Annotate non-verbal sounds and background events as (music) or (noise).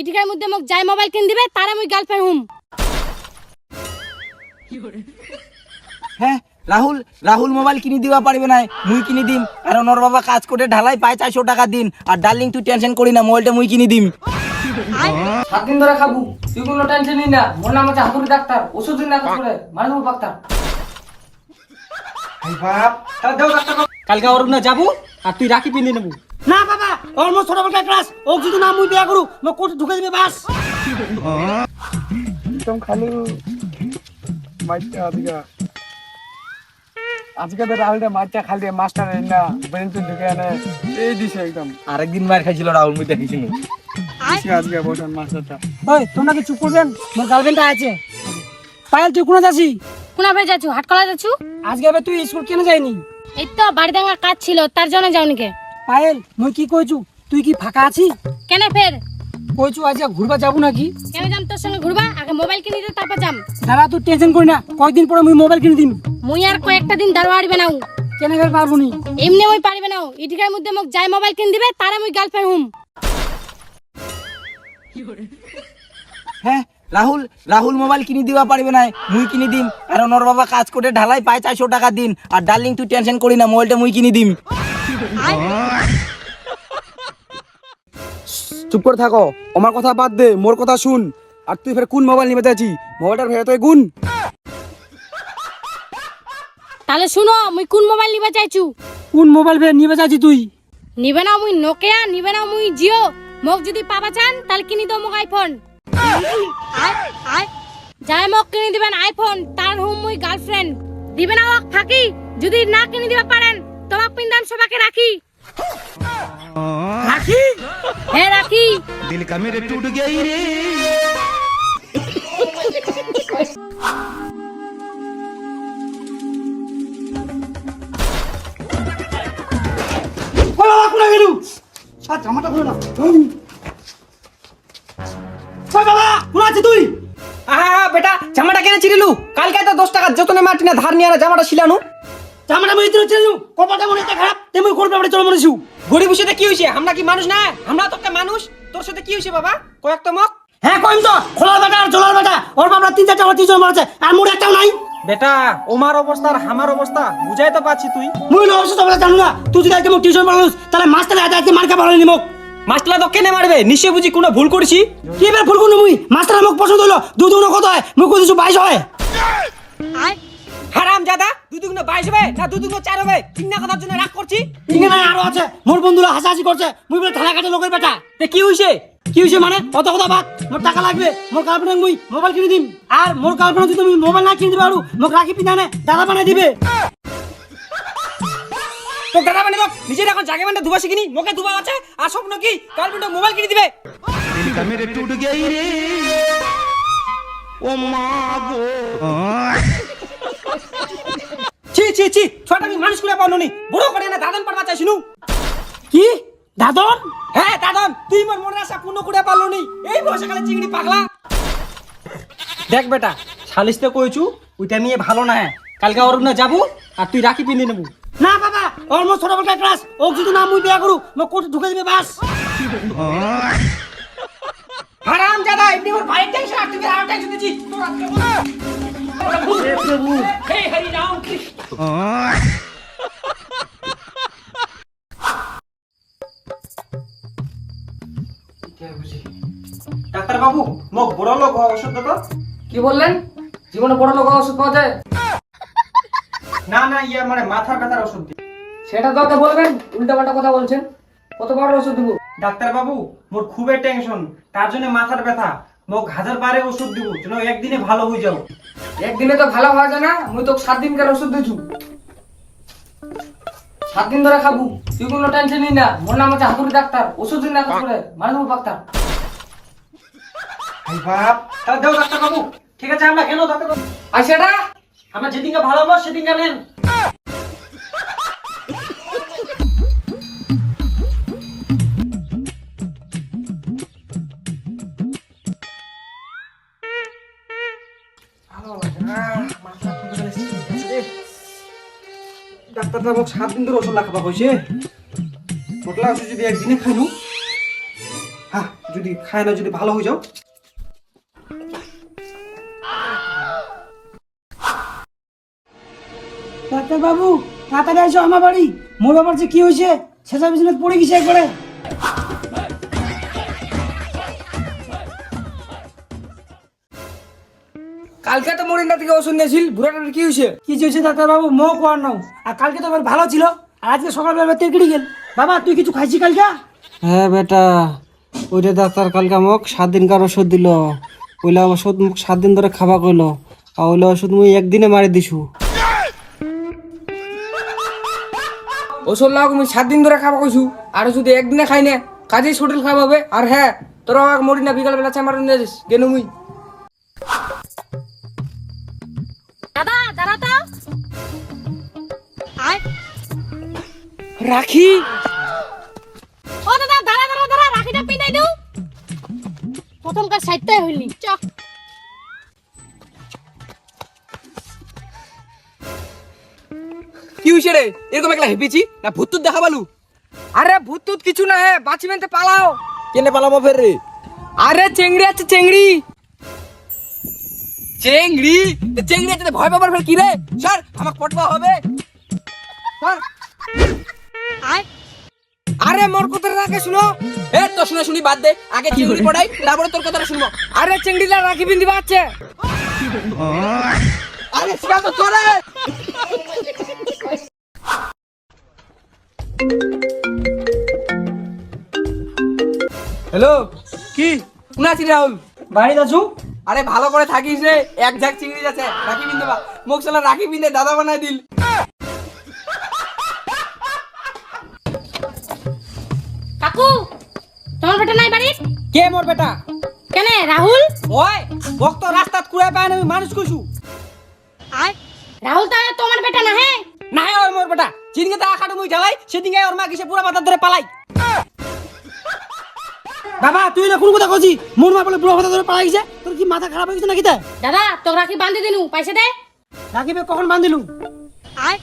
ইটিকার মধ্যে মোক যাই মোবাইল কিন দিবে তারে মুই গার্লফ্রেন্ড হুম। হ্যাঁ রাহুল রাহুল মোবাইল কিনে দিবা পারবে না মুই কিনে দিম। আর ওর বাবা কাজ করে ঢালাই পায় চারশো টাকা দিন। আর ডার্লিং তুই টেনশন করি না মোবাইলটা মুই কিনে দিম। সাত দিন ধরে খাব। তুই কোনো টেনশন না। মোর নাম হচ্ছে হাতুড়ি ডাক্তার ওষুধ দিন না করে মানে দেবো ডাক্তার কালকে ওর না যাব আর তুই রাখি পিন্ধে নেব। না বাবা ওর মোর ছোট বড় ক্লাস ও যদি না মুই বিয়া করু মো কোট ঢুকে দিবে বাস। একদম খালি মাইটা আজকে আজকে তো রাহুলটা মাইটা খালি মাস্টার না ব্রেন তো ঢুকে আনে। এই দিছে একদম। আরেকদিন মার খাইছিল রাহুল মুই দেখিছিল দিছে আজকে বসান মাস্টারটা। ওই তোমরা কি চুপ করবেন? মোর গার্লফ্রেন্ডটা আছে। পায়েল তুই কোন যাচ্ছি কোনা ভাই যাচ্ছু? হাটকলা যাচ্ছু? আজকে এবার তুই স্কুল কেন যায়নি? এই তো বাড়ি দাঙ্গা কাজ ছিল তার জন্য যাওনি কে। পায়েল মুই কি কইছু? তুই কি ফাঁকা আছি কেন ফের? কইছু আজ ঘুরবা যাব নাকি? কেন যাম তোর সঙ্গে ঘুরবা? আগে মোবাইল কিনে দিতে তারপর যাম। দাদা তুই টেনশন করি না। কয়েকদিন পরে মুই মোবাইল কিনে দিম। মুই আর কয়েকটা দিন দাঁড়াড়ি বানাও কেন ফের পারব নি? এমনি মুই পারিবে নাও ইটিকার মধ্যে মোক যাই মোবাইল কিন দিবে তারে মুই গার্লফ্রেন্ড হুম। হ্যাঁ রাহুল রাহুল মোবাইল কিনে দিবা পারবে না মুই কিনে দিম। আর ওর বাবা কাজ করে ঢালাই পায় চারশো টাকা দিন। আর ডার্লিং তুই টেনশন করি না মোবাইলটা মুই কিনে দিম। চুপ করে থাকো। আমার কথা বাদ দে মোর কথা শুন। আর তুই ফের কোন মোবাইল নিবে চাইছি মোবাইলটার ফেরত তুই গুণ তাহলে শুনো মুই কোন মোবাইল নিবা চাইছু কোন মোবাইল ফের নিবে যাচ্ছি তুই? নিবে না মুই নোকিয়া নিবে না মুই জিও মোক যদি পাবা চান তাহলে কিনি দাও মোক আইফোন যাই মোক কিনে দিবেন আইফোন তার হুম মুই গার্লফ্রেন্ড দিবে না ওক ফাঁকি? যদি না কিনে দিবা পারেন। তোমাক পিন্দাম সবাকে রাখি। রাখি? হ্যাঁ রাখি। গেলু। আর জামাটা খুলে না বাবা কোন আছে তুই। আহা বেটা জামাটা কেন ছিড়িলু কালকে তো দশ টাকা যতনে মাটি না ধার নিয়ে জামাটা ছিলানু জামাটা মই দিন ছিল কপালটা মনে হচ্ছে খারাপ তেমন করবে আমরা চলো মনেছু গরিব সাথে কি হয়েছে? আমরা কি মানুষ না? আমরা তো একটা মানুষ। তোর সাথে কি হয়েছে বাবা? কয়েক তো মক হ্যাঁ কইম তো খোলার বেটা আর জলার বেটা। ওর বাবা তিন চারটা আমার তিনজন মারছে আর মোর একটাও নাই। বেটা ওমার অবস্থা আর আমার অবস্থা বুঝাই তো পাচ্ছি তুই। মুই না অবস্থা বলে জানো না তুই যদি আজকে মোক টিউশন পড়ালুস তাহলে মাস্টার আজ আজকে মার্কা ভালো নিমক মাস্টারলা তো কেনে মারবে? নিশ্চয় বুঝি কোনো ভুল করেছি? কি এবার ভুল করলু মুই? মাস্টার মোক পছন্দ হলো দু দুগুণ কত হয়? মুই কই দিছু বাইশ হয়। হারাম জাদা দু দুগুণ বাইশ হবে না দু দুগুণ চার হবে? তিন না কথার জন্য রাগ করছি? ইঙ্গে নাই আরও আছে। মোর বন্ধুরা হাসাহাসি করছে। মুই বলে থালা কাটে লোকের বেটা। তে কি হয়েছে কি হয়েছে মানে? অত কথা বাদ। মোর টাকা লাগবে মোর গার্লফ্রেন্ড মুই মোবাইল কিনে দিম। আর মোর গার্লফ্রেন্ড যদি তুমি মোবাইল না কিনে দিবে আরু মোক রাখি পিনানে দাদা বানাই দিবে। তো দাদা মানে তো নিজের এখন জাগে মানে ধুবা শিখিনি মোকে ধুবা আছে। আর স্বপ্ন কি? গার্লফ্রেন্ড মোবাইল কিনে দিবে। ছি (laughs) ছি ছি ছোট আমি মানুষ করে পাবো নি বড় করে না দাদন পারবা চাইছিনু কি? দাদন? হ্যাঁ দাদন তুই মোর মনের আশা পূর্ণ করে পারল নি। এই বর্ষাকালে চিংড়ি পাগলা। দেখ বেটা সালিশতে কইছু ওইটা নিয়ে ভালো না কালকে ওর না যাব আর তুই রাখি পিন্ধে নেব। না বাবা ওর মোর ছোট বড় ক্লাস ও যদি না মুই বিয়া করু কোট ঢুকে দিবে বাস। হারাম জাদা এমনি ওর ভাইয়ের টেনশন আর তুই আর টেনশন দিচ্ছিস। তোর হে হরি রাম কৃষ্ণ। ডাক্তার বাবু মোক বড় লোক হওয়া ওষুধ কি বললেন? জীবনে বড় লোক হওয়া ওষুধ পাওয়া যায়? না না ইয়া মানে মাথার ব্যথার ওষুধ সেটা তো ওকে বলবেন উল্টা পাল্টা কথা বলছেন। কত বড় ওষুধ দিব? ডাক্তার বাবু মোর খুবই টেনশন তার জন্য মাথার ব্যথা। মোক হাজার বারে ওষুধ দিব যেন একদিনে ভালো হয়ে যাও। একদিনে তো ভালো হওয়া যায় না মুই তো সাত ওষুধ দিছু। সাত দিন ধরে খাব তুই কোনো টেনশন নিস না মোর নাম হচ্ছে হাতুড়ি ডাক্তার ওষুধ দিন না করে মানে ডাক্তার এই বাপ তাহলে দেও ডাক্তার বাবু। ঠিক আছে আমরা কেন ডাক্তার বাবু আমরা যেদিনকে ভালো হব সেদিনকে নেন। ডাক্তারটা মোক সাত দিন ধরে ওষুধ লাগাবা কইছে পটলা ওষুধ যদি একদিনে খাইলু হ্যাঁ যদি খায় না, যদি ভালো হয়ে যাও। ডাক্তার বাবু তাড়াতাড়ি আসো আমার বাড়ি। মোর ব্যাপার যে কি হয়েছে শেষা বিজনেস পড়ে গেছে একবারে। কালকে তো মরিন্দা থেকে ওষুধ নিয়েছিল বুড়াটার কি হয়েছে? কি হয়েছে ডাক্তার বাবু মো কোয়ার নাও। আর কালকে তো আমার ভালো ছিল আর আজকে সকালবেলা তেড়কিড়ি গেল। বাবা তুই কিছু খাইছি কালকে? হ্যাঁ বেটা ওইটা ডাক্তার কালকে মোক সাত দিনকার ওষুধ দিল। ওইলা ওষুধ মোক সাত দিন ধরে খাবা কইলো। আর ওইলা ওষুধ মুই একদিনে মারি দিছু। ওষুধ লাগ আমি সাত দিন ধরে খাবা কইছু। আর যদি একদিনে খাই না কাজেই হোটেল খাওয়া হবে। আর হ্যাঁ তোরা মরি না বিকাল বেলা চেম্বার নিয়ে যাস কেন মুই। রাখি? ও দাদা দাঁড়া দাঁড়া দাঁড়া রাখিটা পিনাই দাও। প্রথম কাজ সাইডটাই হইলি চ কি হয়েছে রে? এরকম একলা হেপিছি? না ভূত দেখা পালু? আরে ভূত টুত কিছু না হে বাঁচি মেনতে পালাও। কেনে পালাবো ফের রে? আরে চেংড়ি আছে চেংড়ি। চেংড়ি? চেংড়ি আছে ভয় পাবার ফের কি রে? স্যার আমাকে পটবা হবে। স্যার আরে মোর কথাটা আগে শুনো। এ তো শুনে শুনি বাদ দে। আগে চিংড়ি পড়াই তারপরে তোর কথাটা শুনব। আরে চেংড়িলা রাখি বিন্দি বাচ্চে আরে তো চলে। হ্যালো কি? কোন আছিস রাহুল? বাড়ি যাচ্ছু আরে ভালো করে থাকিস রে। এক ঝাঁক চিংড়ি আছে রাখি বিন্দে বা মুখ সালা রাখি বিন্দে দাদা বানাই দিল। কে মোর বেটা? কেনে রাহুল? ওই ভক্ত রাস্তাত কুড়ায় পায় না আমি মানুষ কইছু। আয়। রাহুল তাহলে তোমার বেটা না হ্যাঁ না ওই মোর বেটা। যেদিনকে তা খাটু মুই জ্বালাই সেদিনকে ওর মা কিসে পুরা মাথার ধরে পালাই। বাবা তুই না কোন কথা কইছি? মোর মা বলে পুরো মাথা ধরে পালাই গেছে। তোর কি মাথা খারাপ হয়ে গেছে নাকি তাই দাদা তোকে রাখি বান্ধি দিনু পয়সা দে। রাখিবে কখন বান্ধিলু? আয়।